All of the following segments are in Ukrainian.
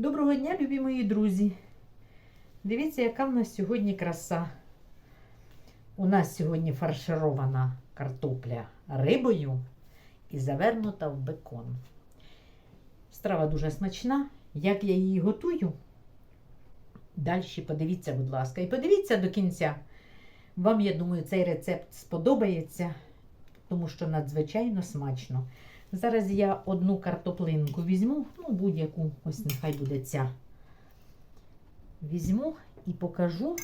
Доброго дня, любі мої друзі. Дивіться, яка в нас сьогодні краса. У нас сьогодні фарширована картопля рибою і завернута в бекон. Страва дуже смачна. Як я її готую? Далі подивіться, будь ласка, і подивіться до кінця. Вам, я думаю, цей рецепт сподобається, тому що надзвичайно смачно. Зараз я одну картоплинку візьму, ну будь-яку, ось нехай буде ця. Візьму і покажу,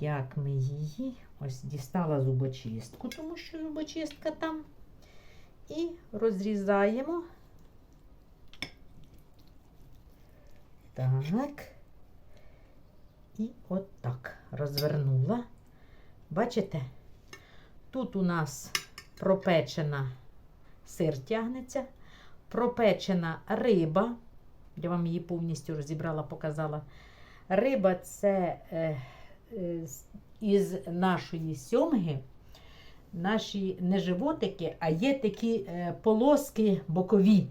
як ми її ось дістала зубочистку, тому що зубочистка там. І розрізаємо. Так. І от розвернула. Бачите? Тут у нас пропечена сир тягнеться, пропечена риба. Я вам її повністю розібрала, показала. Риба це е, е, із нашої сьомги, наші не животики, а є такі е, полоски бокові.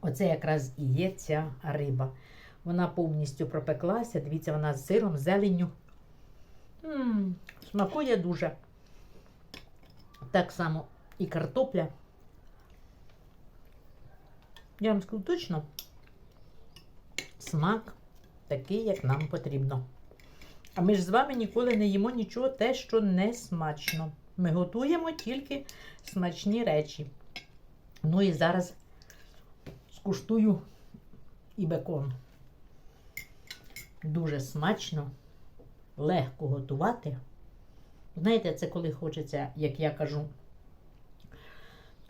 Оце якраз і є ця риба. Вона повністю пропеклася. Дивіться, вона з сиром, зеленню. м смакує дуже. Так само і картопля. Я вам скажу точно, смак такий, як нам потрібно. А ми ж з вами ніколи не їмо нічого те, що не смачно. Ми готуємо тільки смачні речі. Ну і зараз скуштую і бекон. Дуже смачно, легко готувати. Знаєте, це коли хочеться, як я кажу,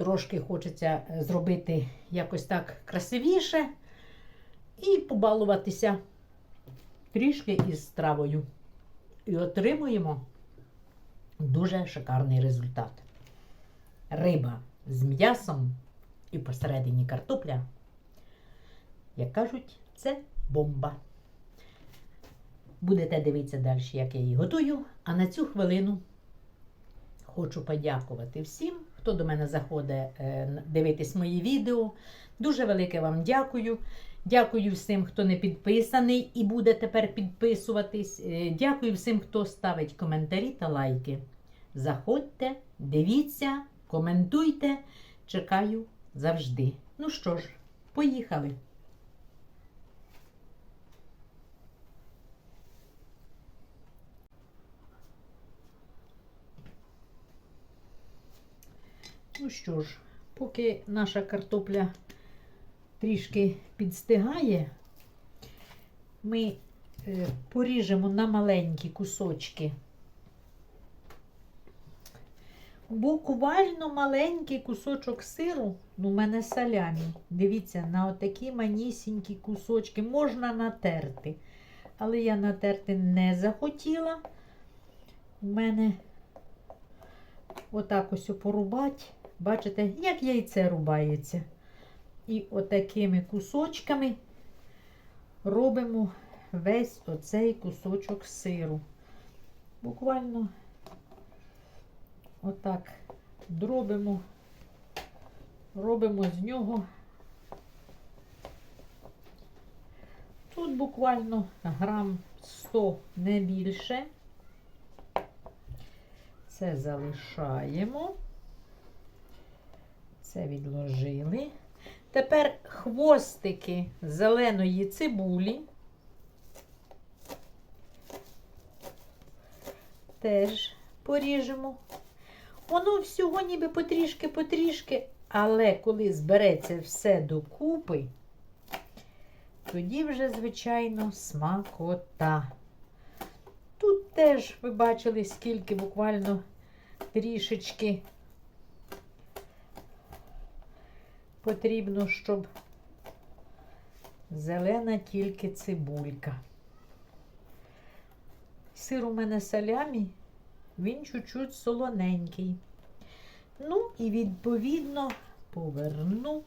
трошки хочеться е, зробити якось так красивіше і побалуватися трішки із стравою. І отримуємо дуже шикарний результат. Риба з м'ясом і посередині картопля. Як кажуть, це бомба. Будете дивитися далі, як я її готую. А на цю хвилину хочу подякувати всім, хто до мене заходить е, дивитись мої відео. Дуже велике вам дякую. Дякую всім, хто не підписаний і буде тепер підписуватись. Е, Дякую всім, хто ставить коментарі та лайки. Заходьте, дивіться, коментуйте. Чекаю завжди. Ну що ж, поїхали. Ну що ж, поки наша картопля трішки підстигає, ми е, поріжемо на маленькі кусочки. Буквально маленький кусочок сиру, ну, у мене салямі. Дивіться, на отакі манісінькі кусочки можна натерти. Але я натерти не захотіла. У мене отак ось порубати. Бачите, як яйце рубається. І отакими кусочками робимо весь оцей кусочок сиру. Буквально отак дробимо, робимо з нього. Тут буквально грам 100 не більше. Це залишаємо. Це відложили. Тепер хвостики зеленої цибулі. Теж поріжемо. Воно всього ніби потрішки-потрішки, але коли збереться все докупи, тоді вже, звичайно, смакота. Тут теж ви бачили, скільки буквально трішечки потрібно, щоб зелена тільки цибулька. Сир у мене салямі, він чуть-чуть солоненький. Ну, і відповідно поверну.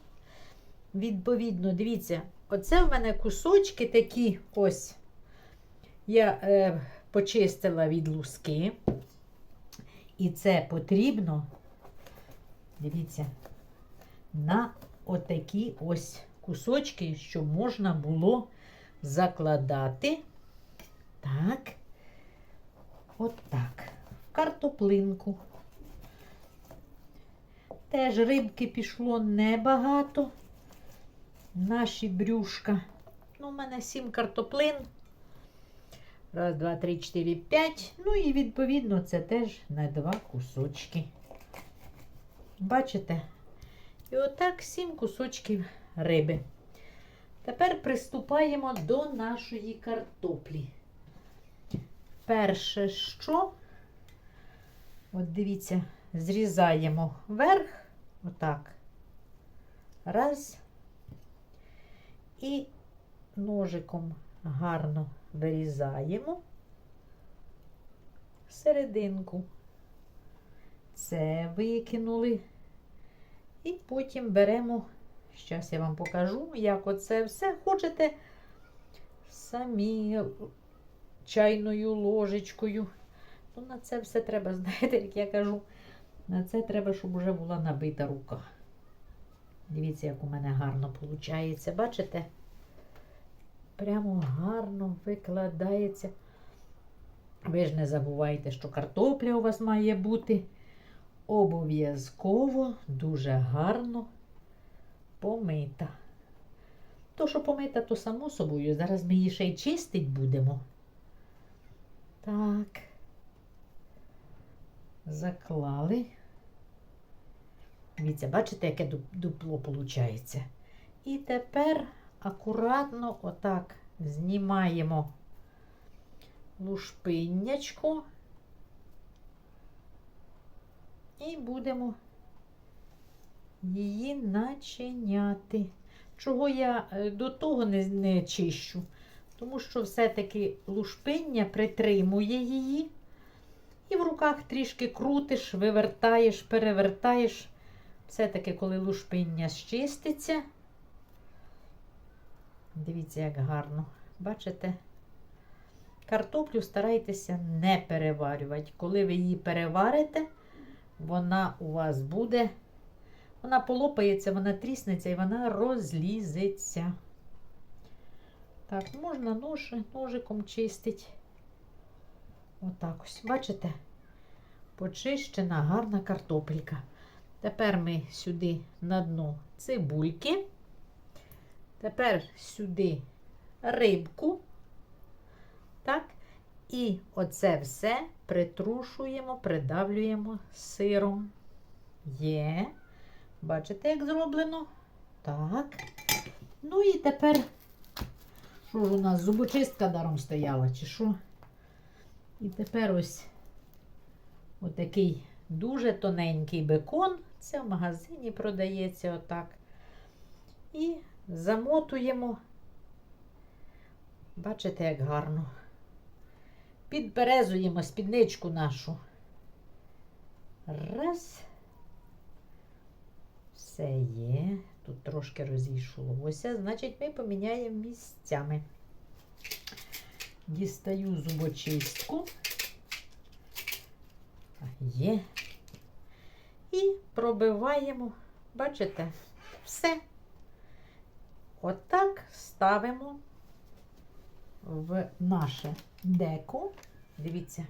Відповідно, дивіться, оце в мене кусочки такі ось. Я е, почистила від луски. І це потрібно, дивіться, на отакі ось кусочки, щоб можна було закладати. Так. От так. В картоплинку. Теж рибки пішло небагато. Наші брюшка. Ну, у мене сім картоплин. Раз, два, три, чотири, п'ять. Ну і відповідно це теж на два кусочки. Бачите? І отак сім кусочків риби. Тепер приступаємо до нашої картоплі. Перше, що? От дивіться, зрізаємо вверх, отак. Раз. І ножиком гарно вирізаємо серединку. Це викинули. І потім беремо, зараз я вам покажу, як оце все хочете самі чайною ложечкою. Ну, на це все треба, знаєте, як я кажу, на це треба, щоб вже була набита рука. Дивіться, як у мене гарно виходить. Бачите? Прямо гарно викладається. Ви ж не забувайте, що картопля у вас має бути обов'язково дуже гарно помита. То, що помита, то само собою. Зараз ми її ще й чистить будемо. Так. Заклали. Дивіться, бачите, яке дупло виходить. І тепер акуратно отак знімаємо лушпиннячку і будемо її начиняти. Чого я е, до того не, не чищу? Тому що все-таки лушпиння притримує її. І в руках трішки крутиш, вивертаєш, перевертаєш. Все-таки, коли лушпиння щиститься. Дивіться, як гарно. Бачите? Картоплю старайтеся не переварювати. Коли ви її переварите, вона у вас буде, вона полопається, вона тріснеться і вона розлізеться. Так, можна нож, ножиком чистити. Отак ось, бачите? Почищена гарна картопелька. Тепер ми сюди на дно цибульки. Тепер сюди рибку. Так. І оце все притрушуємо, придавлюємо сиром. Є. Бачите, як зроблено? Так. Ну і тепер, що ж у нас зубочистка даром стояла, чи що? І тепер ось отакий дуже тоненький бекон. Це в магазині продається отак. І замотуємо. Бачите, як гарно. Підберезуємо спідничку нашу. Раз. Все є. Тут трошки розійшлося. Значить, ми поміняємо місцями. Дістаю зубочистку. Є. І пробиваємо, бачите, все. Отак ставимо в наше деко. Дивіться.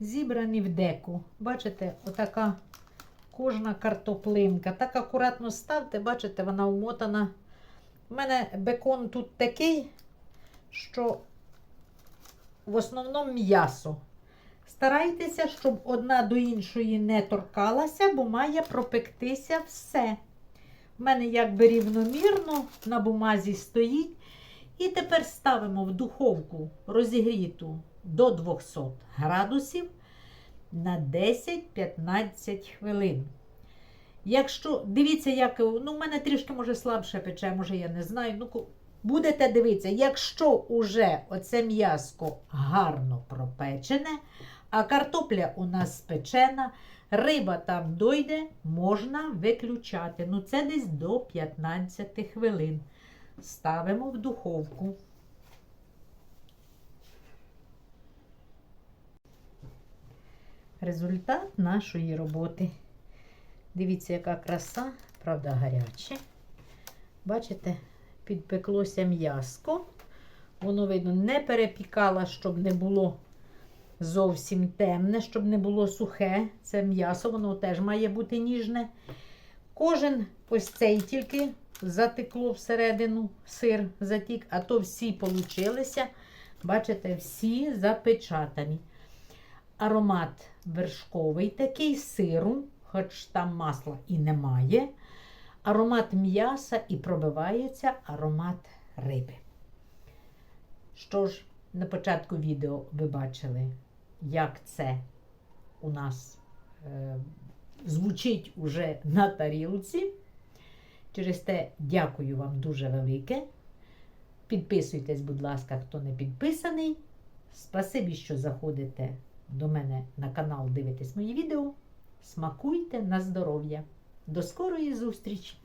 Зібрані в деку. Бачите, отака кожна картоплинка. Так акуратно ставте, бачите, вона умотана. У мене бекон тут такий, що в основному м'ясо. Старайтеся, щоб одна до іншої не торкалася, бо має пропектися все. У мене якби рівномірно на бумазі стоїть. І тепер ставимо в духовку розігріту до 200 градусів на 10-15 хвилин. Якщо, дивіться, як, ну, в мене трішки може слабше пече, може, я не знаю. Ну, будете дивитися, якщо уже оце м'яско гарно пропечене, а картопля у нас спечена, риба там дойде, можна виключати. Ну, це десь до 15 хвилин. Ставимо в духовку. Результат нашої роботи. Дивіться, яка краса, правда, гаряче. Бачите, підпеклося м'яско. Воно, видно, не перепікала, щоб не було зовсім темне, щоб не було сухе. Це м'ясо, воно теж має бути ніжне. Кожен ось цей тільки затекло всередину, сир затік, а то всі получилися. Бачите, всі запечатані. Аромат вершковий такий сиру, хоч там масла і немає. Аромат м'яса і пробивається аромат риби. Що ж, на початку відео ви бачили, як це у нас е, звучить уже на тарілці. Через те дякую вам дуже велике. Підписуйтесь, будь ласка, хто не підписаний. Спасибі, що заходите до мене на канал, дивитесь мої відео. Смакуйте на здоров'я. До скорої зустрічі!